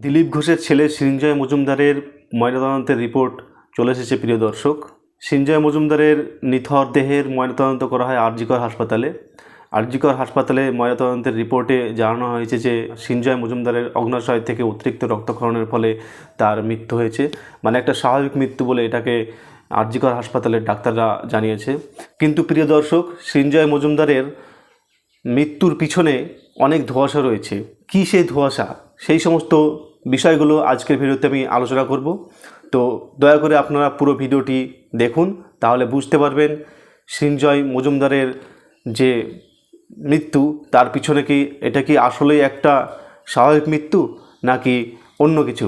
দিলীপ ঘোষের ছেলে সৃঞ্জয় মজুমদারের ময়নাতদন্তের রিপোর্ট চলে এসেছে, প্রিয় দর্শক। সৃঞ্জয় মজুমদারের নিথর দেহের ময়নাতদন্ত করা হয় আরজিকর হাসপাতালে। আরজিকর হাসপাতালে ময়নাতদন্তের রিপোর্টে জানানো হয়েছে যে সৃঞ্জয় মজুমদারের অগ্নাশয় থেকে অতিরিক্ত রক্তক্ষরণের ফলে তার মৃত্যু হয়েছে। মানে একটা স্বাভাবিক মৃত্যু বলে এটাকে আরজিকর হাসপাতালের ডাক্তাররা জানিয়েছে। কিন্তু প্রিয় দর্শক সৃঞ্জয় মজুমদারের মৃত্যুর পিছনে অনেক ধোঁয়াশা রয়েছে। কী সেই ধোঁয়াশা? সেই সমস্ত বিষয়গুলো আজকের ভিডিওতে আমি আলোচনা করব। তো দয়া করে আপনারা পুরো ভিডিওটি দেখুন, তাহলে বুঝতে পারবেন সৃঞ্জয় মজুমদারের যে মৃত্যু, তার পিছনে কি, এটা কি আসলেই একটা স্বাভাবিক মৃত্যু, নাকি অন্য কিছু?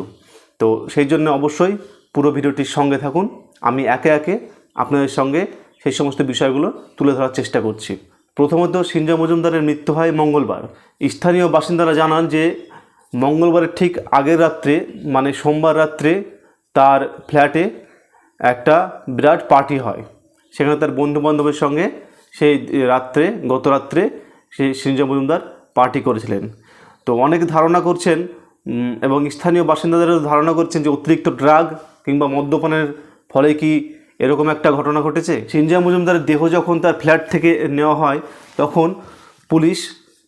তো সেই জন্য অবশ্যই পুরো ভিডিওটির সঙ্গে থাকুন। আমি একে একে আপনাদের সঙ্গে সেই সমস্ত বিষয়গুলো তুলে ধরার চেষ্টা করছি। প্রথমত, সিঞ্জয় মজুমদারের মৃত্যু হয় মঙ্গলবার। স্থানীয় বাসিন্দারা জানান যে মঙ্গলবারের ঠিক আগের রাত্রে মানে সোমবার রাত্রে তার ফ্ল্যাটে একটা বিরাট পার্টি হয়। সেখানে তার বন্ধু বান্ধবের সঙ্গে সেই রাত্রে, গত রাত্রে সেই সৃঞ্জয় মজুমদার পার্টি করেছিলেন। তো অনেক ধারণা করছেন এবং স্থানীয় বাসিন্দাদেরও ধারণা করছেন যে অতিরিক্ত ড্রাগ কিংবা মদ্যপানের ফলে কি এরকম একটা ঘটনা ঘটেছে? সিনজা মজুমদারের দেহ যখন তার ফ্ল্যাট থেকে নেওয়া হয়, তখন পুলিশ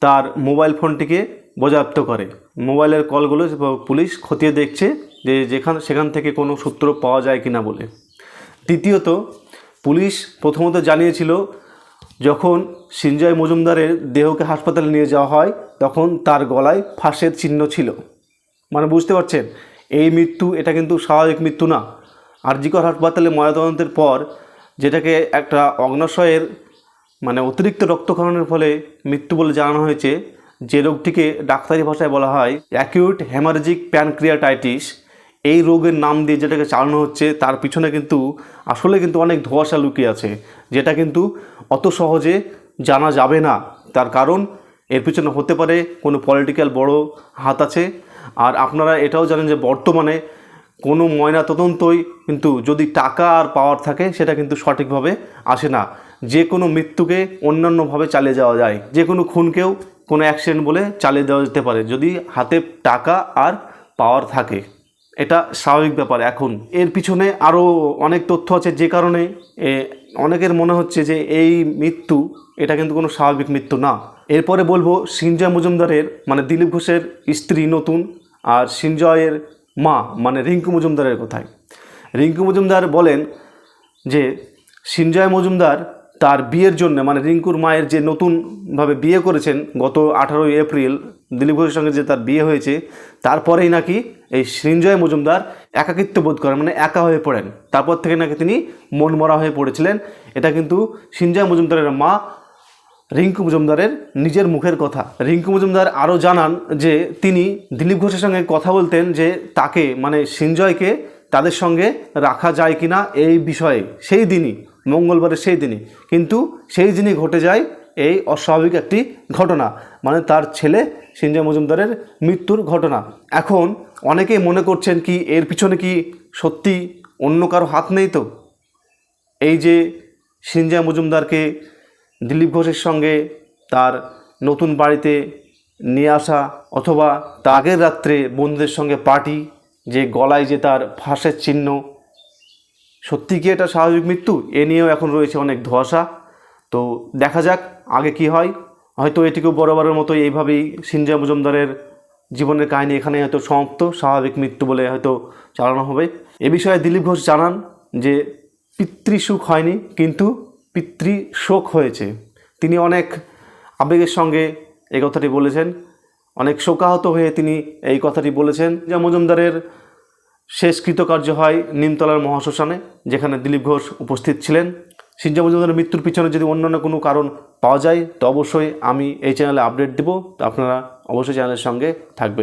তার মোবাইল ফোনটিকে বাজেয়াপ্ত করে। মোবাইলের কলগুলো পুলিশ খতিয়ে দেখছে যে যেখান, সেখান থেকে কোনো সূত্র পাওয়া যায় কিনা বলে। দ্বিতীয়ত, পুলিশ প্রথমত জানিয়েছিল, যখন সিনজয় মজুমদারের দেহকে হাসপাতালে নিয়ে যাওয়া হয়, তখন তার গলায় ফাঁসের চিহ্ন ছিল। মানে বুঝতে পারছেন, এই মৃত্যু, এটা কিন্তু স্বাভাবিক মৃত্যু না। আরজিকর হাসপাতালে ময়নাতদন্তের পর, যেটাকে একটা অগ্নাশয়ের মানে অতিরিক্ত রক্তক্ষরণের ফলে মৃত্যু বলে জানানো হয়েছে যে রোগটিকে ডাক্তারি ভাষায় বলা হয় অ্যাকিউট হেমারেজিক প্যানক্রিয়াটাইটিস এই রোগের নাম দিয়ে যেটাকে চালানো হচ্ছে, তার পিছনে কিন্তু আসলে কিন্তু অনেক ধোঁয়াশা লুকিয়ে আছে, যেটা কিন্তু অত সহজে জানা যাবে না। তার কারণ, এর পিছনে হতে পারে কোনো পলিটিক্যাল বড় হাত আছে। আর আপনারা এটাও জানেন যে বর্তমানে কোনো ময়না তদন্তই কিন্তু যদি টাকা আর পাওয়ার থাকে, সেটা কিন্তু সঠিকভাবে আসে না। যে কোনো মৃত্যুকে অন্যান্যভাবে চালিয়ে যাওয়া যায়, যে কোনো খুনকেও কোনো অ্যাক্সিডেন্ট বলে চালিয়ে দেওয়া যেতে পারে, যদি হাতে টাকা আর পাওয়ার থাকে। এটা স্বাভাবিক ব্যাপার এখন। এর পিছনে আরও অনেক তথ্য আছে যে কারণে অনেকের মনে হচ্ছে যে এই মৃত্যু, এটা কিন্তু কোনো স্বাভাবিক মৃত্যু না। এরপরে বলব, সিনজয় মজুমদারের মানে দিলীপ ঘোষের স্ত্রী নতুন আর সিনজয়ের মা মানে রিঙ্কু মজুমদারের কোথায়। রিঙ্কু মজুমদার বলেন যে, সিনজয় মজুমদার তার বিয়ের জন্য মানে রিঙ্কুর মায়ের যে নতুনভাবে বিয়ে করেছেন গত আঠারোই এপ্রিল, দিলীপ ঘোষের সঙ্গে যে তার বিয়ে হয়েছে, তারপরেই নাকি এই সৃঞ্জয় মজুমদার একাকিত্ব বোধ করেন মানে একা হয়ে পড়েন। তারপর থেকে নাকি তিনি মনমরা হয়ে পড়েছিলেন। এটা কিন্তু সৃঞ্জয় মজুমদারের মা, রিঙ্কু মজুমদারের নিজের মুখের কথা। রিঙ্কু মজুমদার আরও জানান যে, তিনি দিলীপ ঘোষের সঙ্গে কথা বলতেন যে, তাকে মানে সিঞ্জয়কে তাদের সঙ্গে রাখা যায় কিনা এই বিষয়ে। সেই দিনই মঙ্গলবারের সেই দিনই। কিন্তু সেই দিনই ঘটে যায় এই অস্বাভাবিক একটি ঘটনা। মানে তার ছেলে সিঞ্জয় মজুমদারের মৃত্যুর ঘটনা। এখন অনেকেই মনে করছেন কি, এর পিছনে কি সত্যি অন্য কারও হাত নেই তো? এই যে সিনজয় মজুমদারকে দিলীপ ঘোষের সঙ্গে তার নতুন বাড়িতে নিয়ে আসা অথবা তার আগের রাত্রে বন্ধুদের সঙ্গে পার্টি, যে গলায় যে তার ফাঁসের চিহ্ন সত্যি কি এটা স্বাভাবিক মৃত্যু? এ নিয়েও এখন রয়েছে অনেক ধোঁয়াশা। তো দেখা যাক, আগে কি হয়। হয়তো এটিকেও বরাবরের মতো এইভাবেই সিনজয় মজুমদারের জীবনের কাহিনী এখানে হয়তো সমাপ্ত। স্বাভাবিক মৃত্যু বলে হয়তো চালানো হবে। এ বিষয়ে দিলীপ ঘোষ জানান যে পিতৃসুখ হয়নি, কিন্তু পিতৃ শোক হয়েছে। তিনি অনেক আবেগের সঙ্গে এই কথাটি বলেছেন। অনেক শোকাহত হয়ে তিনি এই কথাটি বলেছেন। যে মজুমদারের শেষ কৃতকার্য হয় নিমতলার মহাশ্মশানে, যেখানে দিলীপ ঘোষ উপস্থিত ছিলেন। সিনজা মজুমদারের মৃত্যুর পিছনে যদি অন্যান্য কোনো কারণ পাওয়া যায়, তো অবশ্যই আমি এই চ্যানেলে আপডেট দেবো। তো আপনারা অবশ্যই চ্যানেলের সঙ্গে থাকবেন।